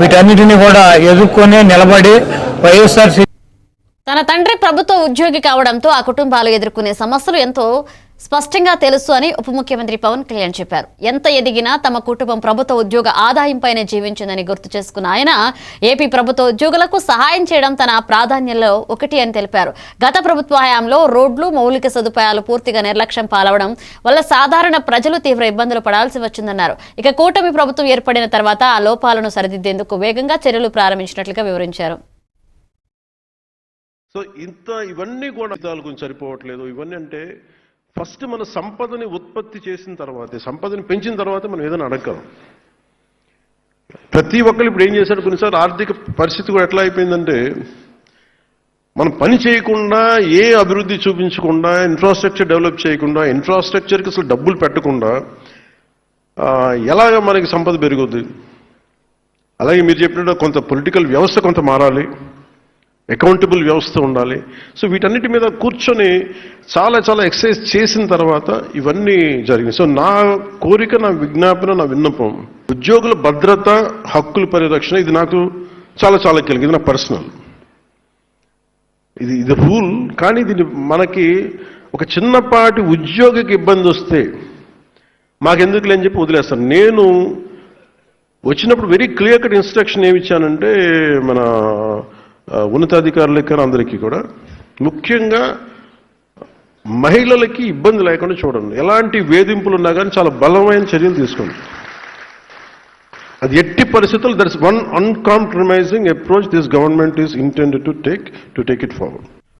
వీటన్నిటిని కూడా ఎదుర్కొని నిలబడి వైఎస్ఆర్ తన తండ్రి ప్రభుత్వ ఉద్యోగి కావడంతో ఆ కుటుంబాలు ఎదుర్కొనే సమస్యలు ఎంతో స్పష్టంగా తెలుసు అని ఉప ముఖ్యమంత్రి పవన్ కళ్యాణ్ చెప్పారు. ఎంత ఎదిగినా తమ కుటుంబం ప్రభుత్వ ఉద్యోగ ఆదాయంపైనే జీవించిందని గుర్తు చేసుకున్న ఆయన ఏపీ ప్రభుత్వ ఉద్యోగులకు సహాయం చేయడం తన ప్రాధాన్యంలో ఒకటి అని తెలిపారు. గత ప్రభుత్వ హయాంలో రోడ్లు మౌలిక సదుపాయాలు పూర్తిగా నిర్లక్ష్యం పాలవడం వల్ల సాధారణ ప్రజలు తీవ్ర ఇబ్బందులు పడాల్సి వచ్చిందన్నారు. ఇక కూటమి ప్రభుత్వం ఏర్పడిన తర్వాత ఆ లోపాలను సరిదిద్దేందుకు వేగంగా చర్యలు ప్రారంభించినట్లుగా వివరించారు. సో ఇంత ఇవన్నీ కూడా సరిపోవట్లేదు. ఇవన్నీ అంటే ఫస్ట్ మన సంపదని ఉత్పత్తి చేసిన తర్వాతే సంపదని పెంచిన తర్వాత మనం ఏదైనా అడగలం ప్రతి ఒక్కరు ఇప్పుడు ఏం చేశారు? కొన్నిసార్లు ఆర్థిక పరిస్థితి కూడా ఎట్లా అయిపోయిందంటే మనం పని చేయకుండా ఏ అభివృద్ధి చూపించకుండా ఇన్ఫ్రాస్ట్రక్చర్ డెవలప్ చేయకుండా ఇన్ఫ్రాస్ట్రక్చర్కి అసలు డబ్బులు పెట్టకుండా ఎలాగ మనకి సంపద పెరుగుద్ది? అలాగే మీరు చెప్పినట్టు కొంత పొలిటికల్ వ్యవస్థ కొంత మారాలి. అకౌంటబుల్ వ్యవస్థ ఉండాలి. సో వీటన్నిటి మీద కూర్చొని చాలా చాలా ఎక్సర్సైజ్ చేసిన తర్వాత ఇవన్నీ జరిగింది సో నా కోరిక నా విజ్ఞాపన నా విన్నపం ఉద్యోగుల భద్రత హక్కుల పరిరక్షణ ఇది నాకు చాలా చాలా కీలకం ఇది నా పర్సనల్ ఇది ఇది రూల్ కానీ దీన్ని మనకి ఒక చిన్నపాటి ఉద్యోగికి ఇబ్బంది వస్తే మాకెందుకు లేని చెప్పి వదిలేస్తాను నేను వచ్చినప్పుడు వెరీ క్లియర్ కట్ ఇన్స్ట్రక్షన్ ఏమి ఇచ్చానంటే మన ఆ, ఉన్నతాధికారులకి అందరికీ కూడా ముఖ్యంగా మహిళలకి ఇబ్బంది లేకుండా చూడండి. ఎలాంటి వేధింపులు ఉన్నా కానీ చాలా బలమైన చర్యలు తీసుకోండి. అది ఎట్టి పరిస్థితుల్లో that's one uncompromising approach this government is intended to take to take it forward.